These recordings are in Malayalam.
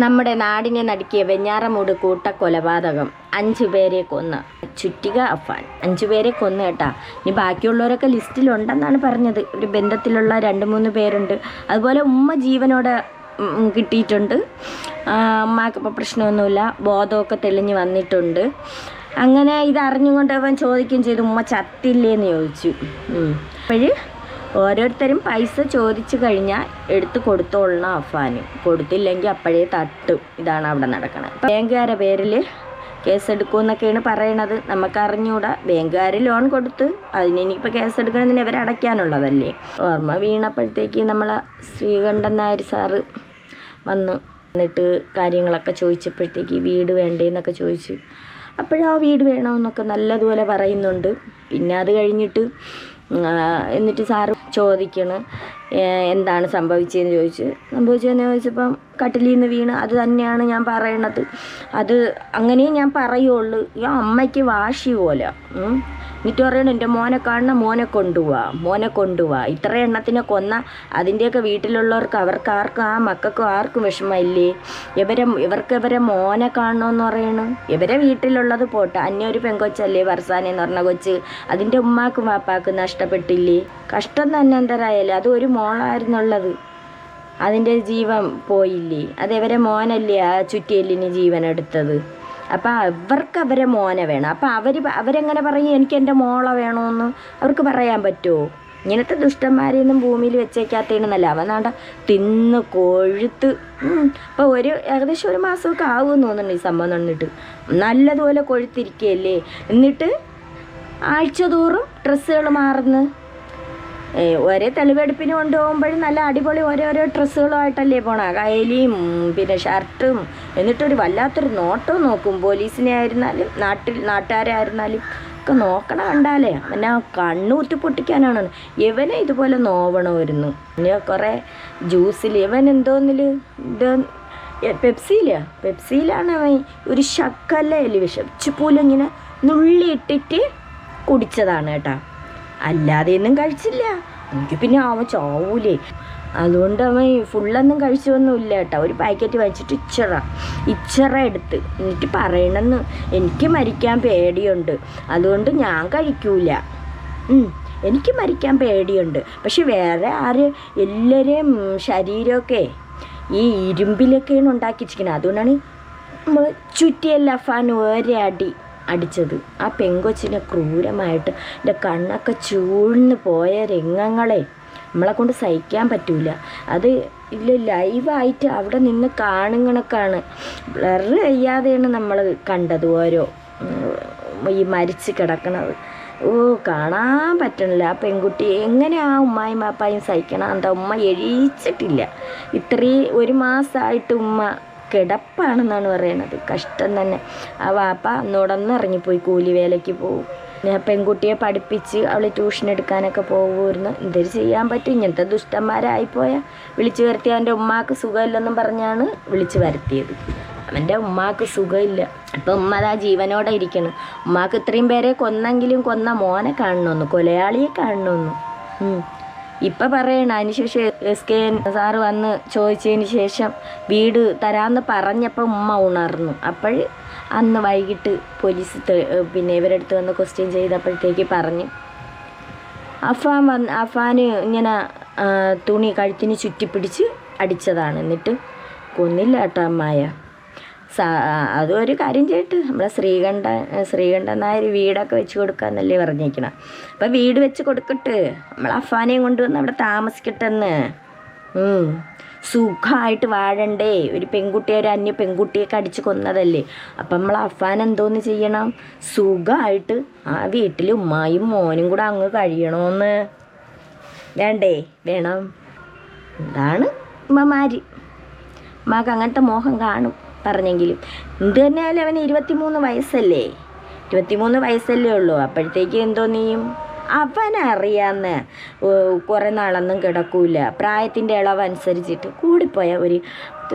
നമ്മുടെ നാടിനെ നടുക്കിയ വെഞ്ഞാറമൂട് കൂട്ടക്കൊലപാതകം. അഞ്ചു പേരെ കൊന്ന്. ചുറ്റിക അഫാൻ അഞ്ചു പേരെ കൊന്നു കേട്ടാ. ഇനി ബാക്കിയുള്ളവരൊക്കെ ലിസ്റ്റിലുണ്ടെന്നാണ് പറഞ്ഞത്. ഒരു ബന്ധത്തിലുള്ള രണ്ട് മൂന്ന് പേരുണ്ട്. അതുപോലെ ഉമ്മ ജീവനോടെ കിട്ടിയിട്ടുണ്ട്. ആ, പ്രശ്നമൊന്നുമില്ല. ബോധമൊക്കെ തെളിഞ്ഞ് വന്നിട്ടുണ്ട്. അങ്ങനെ ഇത് അറിഞ്ഞുകൊണ്ട് അവൻ ചോദിക്കുകയും ചെയ്തു ഉമ്മ ചത്തില്ലേന്ന് ചോദിച്ചു. അപ്പോഴ് ഓരോരുത്തരും പൈസ ചോദിച്ചു കഴിഞ്ഞാൽ എടുത്ത് കൊടുത്തോളണം അഫാന് കൊടുത്തില്ലെങ്കിൽ അപ്പോഴേ തട്ടും. ഇതാണ് അവിടെ നടക്കുന്നത് ബാങ്കുകാരുടെ പേരിൽ കേസെടുക്കുമെന്നൊക്കെയാണ് പറയണത്. നമുക്കറിഞ്ഞൂടാ. ബാങ്കുകാർ ലോൺ കൊടുത്ത് അതിന് ഇനിയിപ്പോൾ കേസെടുക്കണമെന്ന് ഇവർ അടയ്ക്കാനുള്ളതല്ലേ ഓർമ്മ വീണപ്പോഴത്തേക്ക് നമ്മളെ ശ്രീകണ്ഠൻ നായർ സാറ് വന്നു എന്നിട്ട് കാര്യങ്ങളൊക്കെ ചോദിച്ചപ്പോഴത്തേക്ക് വീട് വേണ്ടേന്നൊക്കെ ചോദിച്ചു അപ്പോഴാ വീട് വേണമെന്നൊക്കെ നല്ലതുപോലെ പറയുന്നുണ്ട്. പിന്നെ അത് കഴിഞ്ഞിട്ട് എന്നിട്ട് സാറ് ചോദിക്കണ്. "ഏ, എന്താണ് സംഭവിച്ചതെന്ന് ചോദിച്ചു. സംഭവിച്ചതെന്ന് ചോദിച്ചപ്പം കട്ടിലിൽ നിന്ന് വീണ് അത് തന്നെയാണ് ഞാൻ പറയണത്. അത് അങ്ങനെയും ഞാൻ പറയുള്ളൂ. ഈ അമ്മയ്ക്ക് വാശി പോലെ. എന്നിട്ട് പറയണം എന്റെ മോനെ കാണണം മോനെ കൊണ്ടുപോവാ മോനെ കൊണ്ടുപോവാ ഇത്ര എണ്ണത്തിനെ കൊന്ന അതിന്റെയൊക്കെ വീട്ടിലുള്ളവർക്ക് അവർക്ക് ആർക്കും ആ മക്കൾക്കും ആർക്കും വിഷമമില്ലേ? ഇവരെ ഇവർക്ക് ഇവരെ മോനെ കാണണമെന്ന് പറയണു. ഇവരെ വീട്ടിലുള്ളത് പോട്ടെ. അന്യൊരു പെങ്കൊച്ചല്ലേ വർസാനെ എന്ന് പറഞ്ഞ കൊച്ച്. അതിന്റെ ഉമ്മാക്കും വാപ്പാക്കും നഷ്ടപ്പെട്ടില്ലേ? കഷ്ടം തന്നെ എന്തരായാലും അത് ഒരു മോളായിരുന്നുള്ളത് അതിന്റെ ജീവൻ പോയില്ലേ? അതേവരെ മോനല്ലേ ആ ചുറ്റിയല്ലിന് ജീവൻ എടുത്തത് അപ്പം അവർക്ക് അവരെ മോനെ വേണം. അപ്പം അവർ അവരെങ്ങനെ പറയും എനിക്ക് എന്റെ മോളെ വേണമെന്ന് അവർക്ക് പറയാൻ പറ്റുമോ ഇങ്ങനത്തെ ദുഷ്ടന്മാരെയൊന്നും ഭൂമിയിൽ വെച്ചേക്കാത്തേണെന്നല്ല അവനാണ്ട തിന്ന് കൊഴുത്ത്. ഇപ്പോൾ ഒരു ഏകദേശം ഒരു മാസമൊക്കെ ആവുമെന്ന് തോന്നുന്നുണ്ട് ഈ സംഭവം നടന്നിട്ട്. നല്ലതുപോലെ കൊഴുത്തിരിക്കുകയല്ലേ എന്നിട്ട് ആഴ്ച തോറും ഡ്രസ്സുകൾ മാറുന്നു. ഒരേ തെളിവെടുപ്പിന് കൊണ്ടുപോകുമ്പോഴും നല്ല അടിപൊളി ഓരോരോ ഡ്രസ്സുകളുമായിട്ടല്ലേ പോണ? കയലിയും പിന്നെ ഷർട്ടും എന്നിട്ടൊരു വല്ലാത്തൊരു നോട്ടവും നോക്കും. പോലീസിനെ ആയിരുന്നാലും നാട്ടിൽ നാട്ടുകാരെ ആയിരുന്നാലും ഒക്കെ നോക്കണ കണ്ടാലേ അവനെ കണ്ണൂറ്റി പൊട്ടിക്കാനാണ്. ഇവനെ ഇതുപോലെ നോവണമായിരുന്നു. കുറേ ജ്യൂസിൽ ഇവൻ എന്തോന്നിൽ ഇത് പെപ്സിയിലാ? പെപ്സിയിലാണ് അവൻ ഒരു ശക്കല്ലേ വിഷം ഇങ്ങനെ നുള്ളിയിട്ടിട്ട് കുടിച്ചതാണ് കേട്ടാ. അല്ലാതെയൊന്നും കഴിച്ചില്ല. എനിക്ക് പിന്നെ അവൻ ചാവൂലേ. അതുകൊണ്ട് അവൻ ഫുള്ളൊന്നും കഴിച്ചൊന്നുമില്ല കേട്ടോ. ഒരു പാക്കറ്റ് വെച്ചിട്ട് ഇച്ചറ ഇച്ചറ എടുത്ത് എന്നിട്ട് പറയണമെന്ന് എനിക്ക് മരിക്കാൻ പേടിയുണ്ട്. അതുകൊണ്ട് ഞാൻ കഴിക്കൂല. എനിക്ക് മരിക്കാൻ പേടിയുണ്ട്. പക്ഷെ വേറെ ആര് എല്ലാവരെയും ശരീരമൊക്കെ ഈ ഇരുമ്പിലൊക്കെയാണ് ഉണ്ടാക്കി വെച്ചിരിക്കുന്നത് അതുകൊണ്ടാണ് നമ്മൾ ചുറ്റിയല്ല ഫാൻ ഒരേ അടി. അടിച്ചത്. ആ പെങ്കൊച്ചിനെ ക്രൂരമായിട്ട് എന്റെ കണ്ണൊക്കെ ചൂഴ്ന്ന് പോയ രംഗങ്ങളെ നമ്മളെ കൊണ്ട് സഹിക്കാൻ പറ്റൂല. അത് ഇല്ല ലൈവായിട്ട് അവിടെ നിന്ന് കാണുങ്ങണക്കാണ് ബ്ലർ ചെയ്യാതെയാണ് നമ്മൾ കണ്ടത് ഓരോ ഈ മരിച്ച് കിടക്കണത്. ഓ കാണാൻ പറ്റണില്ല. ആ പെൺകുട്ടി എങ്ങനെ ആ ഉമ്മായും പാപ്പായും സഹിക്കണം? എന്താ ഉമ്മ എഴീച്ചിട്ടില്ല. ഇത്രയും ഒരു മാസമായിട്ട് ഉമ്മ കിടപ്പാണെന്നാണ് പറയുന്നത്. കഷ്ടം തന്നെ. ആ വാപ്പ അന്നോടന്ന് ഇറങ്ങിപ്പോയി കൂലി വേലയ്ക്ക് പോകും പെൺകുട്ടിയെ പഠിപ്പിച്ച് അവൾ ട്യൂഷൻ എടുക്കാനൊക്കെ പോകുമായിരുന്നു എന്തൊരു ചെയ്യാൻ പറ്റും. ഇങ്ങനത്തെ ദുഷ്ടന്മാരായിപ്പോയാൽ വിളിച്ചു വരുത്തി അവന്റെ ഉമ്മാക്ക് സുഖമില്ലെന്നും പറഞ്ഞാണ് വിളിച്ചു വരുത്തിയത്. അവന്റെ ഉമ്മാക്ക് സുഖമില്ല. അപ്പം ഉമ്മ അതാ ജീവനോടെ ഇരിക്കണം. ഉമ്മാക്ക് ഇത്രയും പേരെ കൊന്നെങ്കിലും കൊന്ന മോനെ കാണണമെന്ന് കൊലയാളിയെ കാണണമെന്ന്. ഇപ്പം പറയണ അതിനുശേഷം എസ് കെ എൻ സാറ് വന്ന് ചോദിച്ചതിന് ശേഷം വീട് തരാമെന്ന് പറഞ്ഞപ്പോൾ ഉമ്മ ഉണർന്നു. അപ്പോൾ അന്ന് വൈകിട്ട് പോലീസ് പിന്നെ ഇവരെടുത്ത് വന്ന് ക്വസ്റ്റ്യൻ ചെയ്തപ്പോഴത്തേക്ക് പറഞ്ഞു അഫാൻ വന്ന് അഫാന് ഇങ്ങനെ തുണി കഴുത്തിന് ചുറ്റിപ്പിടിച്ച് അടിച്ചതാണ്. എന്നിട്ട് കൊന്നില്ല കേട്ടോ അമ്മായ സാ ഒരു കാര്യം ചെയ്തിട്ട് നമ്മളെ ശ്രീകണ്ഠ ശ്രീകണ്ഠൻ നായർ വീടൊക്കെ വെച്ച് കൊടുക്കാന്നല്ലേ പറഞ്ഞിരിക്കണം അപ്പം വീട് വെച്ച് കൊടുക്കട്ട്. നമ്മൾ അഫാനെയും കൊണ്ടുവന്ന് അവിടെ താമസിക്കട്ടെന്ന്. സുഖമായിട്ട് വാഴണ്ടേ. ഒരു പെൺകുട്ടിയെ ഒരു അന്യ പെൺകുട്ടിയൊക്കെ കടിച്ച് കൊന്നതല്ലേ. അപ്പം നമ്മൾ അഫാൻ എന്തോന്ന് ചെയ്യണം? സുഖമായിട്ട് ആ വീട്ടിൽ ഉമ്മായും മോനും കൂടെ അങ്ങ് കഴിയണമെന്ന് വേണ്ടേ? വേണം. എന്താണ് ഉമ്മമാരി? ഉമ്മാക്ക് അങ്ങനത്തെ മോഹം കാണും. പറഞ്ഞെങ്കിലും. എന്ത് തന്നെയായാലും അവന് ഇരുപത്തിമൂന്ന് വയസ്സല്ലേ? ഇരുപത്തിമൂന്ന് വയസ്സല്ലേ ഉള്ളൂ. അപ്പോഴത്തേക്ക് എന്തോ നീയും അവനറിയാന്ന്. കുറേ നാളൊന്നും കിടക്കൂല. പ്രായത്തിന്റെ ഇളവ് അനുസരിച്ചിട്ട് കൂടിപ്പോയ ഒരു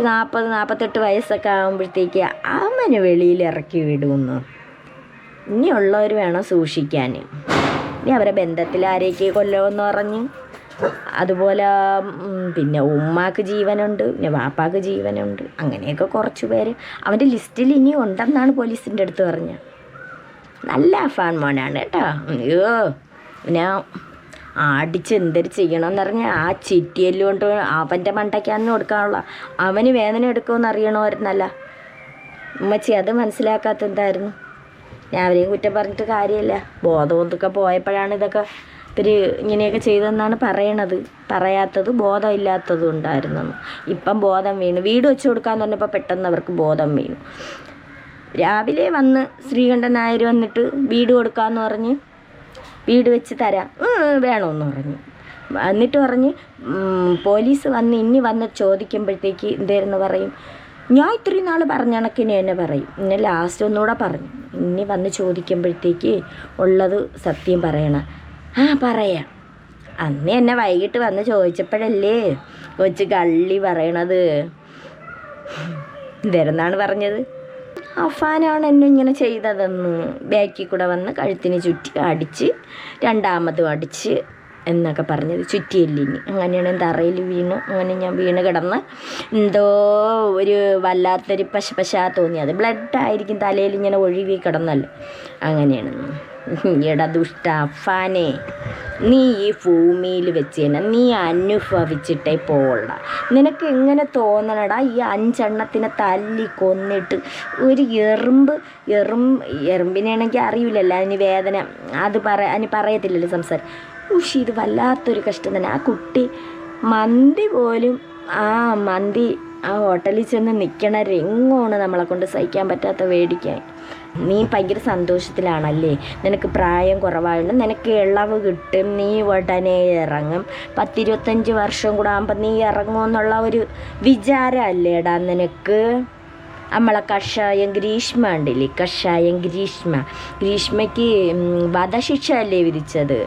നാൽപ്പത് നാൽപ്പത്തെട്ട് വയസ്സൊക്കെ ആകുമ്പോഴത്തേക്ക് അവന് വെളിയിൽ ഇറക്കി വിടുമെന്ന് ഇനിയുള്ളവർ വേണം സൂക്ഷിക്കാൻ ഇനി അവരെ ബന്ധത്തിൽ ആരേക്ക് കൊല്ലുമെന്ന് പറഞ്ഞ്? അതുപോലെ പിന്നെ ഉമ്മാക്ക് ജീവനുണ്ട് പിന്നെ വാപ്പാക്ക് ജീവനുണ്ട് അങ്ങനെയൊക്കെ കുറച്ച് പേര്. അവന്റെ ലിസ്റ്റിൽ ഇനി ഉണ്ടെന്നാണ് പോലീസിന്റെ അടുത്ത് പറഞ്ഞത്. നല്ല അഫാൻ മോനാണ് കേട്ടോ. അയ്യോ പിന്നെ അടിച്ച് എന്തൊരു ചെയ്യണമെന്ന് പറഞ്ഞാൽ ആ ചിറ്റിയെല്ലാം കൊണ്ട് അവന്റെ മണ്ടയ്ക്കാന്ന് കൊടുക്കാനുള്ള അവന് വേദന എടുക്കുമെന്ന് അറിയണമായിരുന്നല്ല. ഉമ്മച്ചി അത് മനസ്സിലാക്കാത്ത എന്തായിരുന്നു? ഞാൻ അവരെയും കുറ്റം പറഞ്ഞിട്ട് കാര്യമില്ല. ബോധബോധമൊക്കെ പോയപ്പോഴാണ് ഇതൊക്കെ ഇവർ ഇങ്ങനെയൊക്കെ ചെയ്തെന്നാണ് പറയണത്. പറയാത്തത് ബോധമില്ലാത്തതും ഉണ്ടായിരുന്നു. ഇപ്പം ബോധം വീണു. വീട് വെച്ച് കൊടുക്കാന്ന് പറഞ്ഞപ്പോൾ പെട്ടെന്ന് അവർക്ക് ബോധം വീണു. രാവിലെ വന്ന് ശ്രീകണ്ഠൻ നായർ വന്നിട്ട് വീട് കൊടുക്കാമെന്ന് പറഞ്ഞ് വീട് വെച്ച് തരാം. വേണമെന്ന് പറഞ്ഞു. എന്നിട്ട് പറഞ്ഞ് പോലീസ് വന്ന് ഇനി വന്ന് ചോദിക്കുമ്പോഴത്തേക്ക് എന്തായിരുന്നു പറയും? ഞാൻ ഇത്രയും നാൾ പറഞ്ഞ കണക്കിന് തന്നെ പറയും. പിന്നെ ലാസ്റ്റ് ഒന്നുകൂടെ പറഞ്ഞു. ഇനി വന്ന് ചോദിക്കുമ്പോഴത്തേക്ക് ഉള്ളത് സത്യം പറയണം. ആ പറയാം. അന്ന് എന്നെ വൈകിട്ട് വന്ന് ചോദിച്ചപ്പോഴല്ലേ കൊച്ചു കള്ളി പറയണത്. ഇതെന്നാണ് പറഞ്ഞത്? അഫാനാണ് എന്നെ ഇങ്ങനെ ചെയ്തതെന്ന്. ബാക്കിൽ കൂടെ വന്ന് കഴുത്തിന് ചുറ്റി അടിച്ച് രണ്ടാമതും അടിച്ച് എന്നൊക്കെ പറഞ്ഞത് ചുറ്റിയല്ലിന് അങ്ങനെയാണ് തറയിൽ വീണു. അങ്ങനെ ഞാൻ വീണ് കിടന്ന് എന്തോ ഒരു വല്ലാത്തൊരു പശ പശാ തോന്നിയത് ബ്ലഡ് ആയിരിക്കും തലയിൽ ഇങ്ങനെ ഒഴുകി കിടന്നല്ലോ. അങ്ങനെയാണ്. എടാ ദുഷ്ട അഫാനെ നീ ഈ ഭൂമിയിൽ വെച്ച് തന്നെ നീ അനുഭവിച്ചിട്ടേ പോള നിനക്ക് എങ്ങനെ തോന്നണടാ ഈ അഞ്ചെണ്ണത്തിനെ തല്ലി കൊന്നിട്ട്? ഒരു എറുമ്പ് എറും എറുമ്പിനാണെങ്കിൽ അറിയില്ലല്ലോ. അതിന് വേദന അത് പറ അതിന് പറയത്തില്ലല്ലോ സംസാരം. ഉഷ് ഇത് വല്ലാത്തൊരു കഷ്ടം തന്നെ. ആ കുട്ടി മന്തി പോലും ആ മന്തി ആ ഹോട്ടലിൽ ചെന്ന് നിൽക്കണ രംഗമാണ് നമ്മളെ കൊണ്ട് സഹിക്കാൻ പറ്റാത്ത വേടിക്കാൻ. നീ ഭയങ്കര സന്തോഷത്തിലാണല്ലേ? നിനക്ക് പ്രായം കുറവായതുകൊണ്ട് നിനക്ക് ഇളവ് കിട്ടും. നീ ഉടനെ ഇറങ്ങും. പത്തിരുപത്തഞ്ച് വർഷം കൂടെ ആകുമ്പോൾ നീ ഇറങ്ങുമെന്നുള്ള ഒരു വിചാരമല്ലേടാ നിനക്ക്? നമ്മളെ കഷായം ഗ്രീഷ്മ ഉണ്ടല്ലേ? കഷായം ഗ്രീഷ്മ. ഗ്രീഷ്മയ്ക്ക് വധശിക്ഷ അല്ലേ വിരിച്ചത്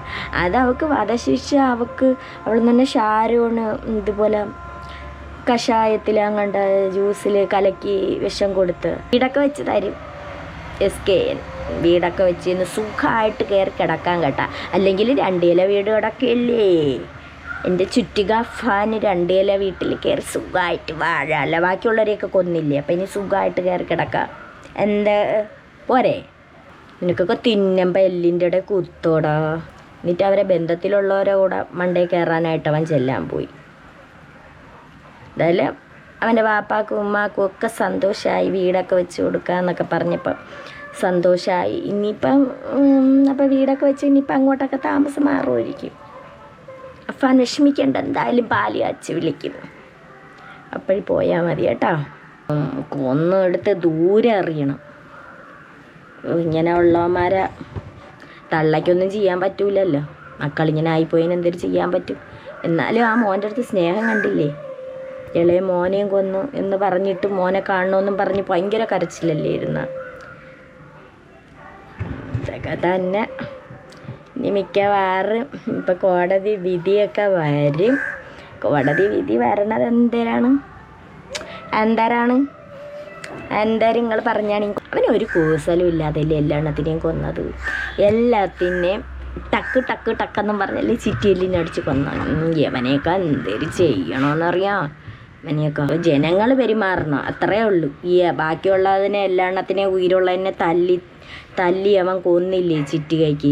അത് അവൾക്ക് വധശിക്ഷ അവൾക്ക് അവൾ തന്നെ ഷാരോണ് ഇതുപോലെ കഷായത്തിൽ അങ്ങണ്ട ജ്യൂസിൽ കലക്കി വിഷം കൊടുത്ത് വീടൊക്കെ വെച്ച് തരും എസ് കെ എൻ. വീടൊക്കെ വെച്ച് സുഖമായിട്ട് കയറി കിടക്കാൻ കേട്ടാ. അല്ലെങ്കിൽ രണ്ടില വീട് കിടക്കില്ലേ എന്റെ ചുറ്റിക ഫാന് രണ്ടേല വീട്ടിൽ കയറി സുഖമായിട്ട് വാഴ. ബാക്കിയുള്ളവരെയൊക്കെ കൊന്നില്ലേ? അപ്പം ഇനി സുഖമായിട്ട് കയറി കിടക്കാം. എന്താ പോരെ. നിനക്കൊക്കെ തിന്നുമ്പോൾ എല്ലിന്റെ ഇടയിൽ കുത്തോടാ. എന്നിട്ട് അവരെ ബന്ധത്തിലുള്ളവരെ കൂടെ മണ്ടേ കയറാനായിട്ട് അവൻ ചെല്ലാൻ പോയി. എന്തായാലും അവന്റെ വാപ്പാക്കും ഉമ്മാക്കും ഒക്കെ സന്തോഷമായി വീടൊക്കെ വെച്ച് കൊടുക്കുക എന്നൊക്കെ പറഞ്ഞപ്പം സന്തോഷമായി ഇനിയിപ്പം അപ്പം വീടൊക്കെ വെച്ച് ഇനിയിപ്പം അങ്ങോട്ടൊക്കെ താമസം മാറുമായിരിക്കും. അഫാൻ വിഷമിക്കേണ്ട എന്തായാലും പാൽ കാച്ച് വിളിക്കും അപ്പോഴും പോയാൽ മതി കേട്ടോ. കൊന്നെടുത്ത് ദൂരെ അറിയണം. ഇങ്ങനെ ഉള്ളവന്മാരെ തള്ളയ്ക്കൊന്നും ചെയ്യാൻ പറ്റൂലല്ലോ. മക്കളിങ്ങനെ ആയിപ്പോയിന് എന്തൊരു ചെയ്യാൻ പറ്റും? എന്നാലും ആ മോന്റെ അടുത്ത് സ്നേഹം കണ്ടില്ലേ? ഇളയ മോനെയും കൊന്നു എന്ന് പറഞ്ഞിട്ട് മോനെ കാണണമെന്നും പറഞ്ഞ് ഭയങ്കര കരച്ചിലല്ലേ ഇരുന്ന. ഇതൊക്കെ തന്നെ. ഇനി മിക്കവാറും ഇപ്പം കോടതി വിധിയൊക്കെ വരും. കോടതി വിധി വരണത് എന്തരാണ്? എന്തരാണ്? എന്തായാലും നിങ്ങൾ പറഞ്ഞാണ്. അവന് ഒരു കൂസലും ഇല്ലാതല്ലേ എല്ലാ കൊന്നത്. എല്ലാത്തിനെയും ടക്ക് ടക്ക് ടക്കെന്നും പറഞ്ഞല്ലേ ചിറ്റിയെല്ലിനെ അടിച്ച് കൊന്നു യവനെയൊക്കെ എന്തേലും ചെയ്യണമെന്നറിയാം ഇവനെയൊക്കെ ജനങ്ങൾ പെരുമാറണം. അത്രേ ഉള്ളൂ. ഈ ബാക്കിയുള്ളതിനെ എല്ലാ എണ്ണത്തിനെയും ഉயிருള്ളതിനെ തല്ലി തല്ലി അവൻ കൊന്നില്ലേ ചിറ്റുകൈക്ക്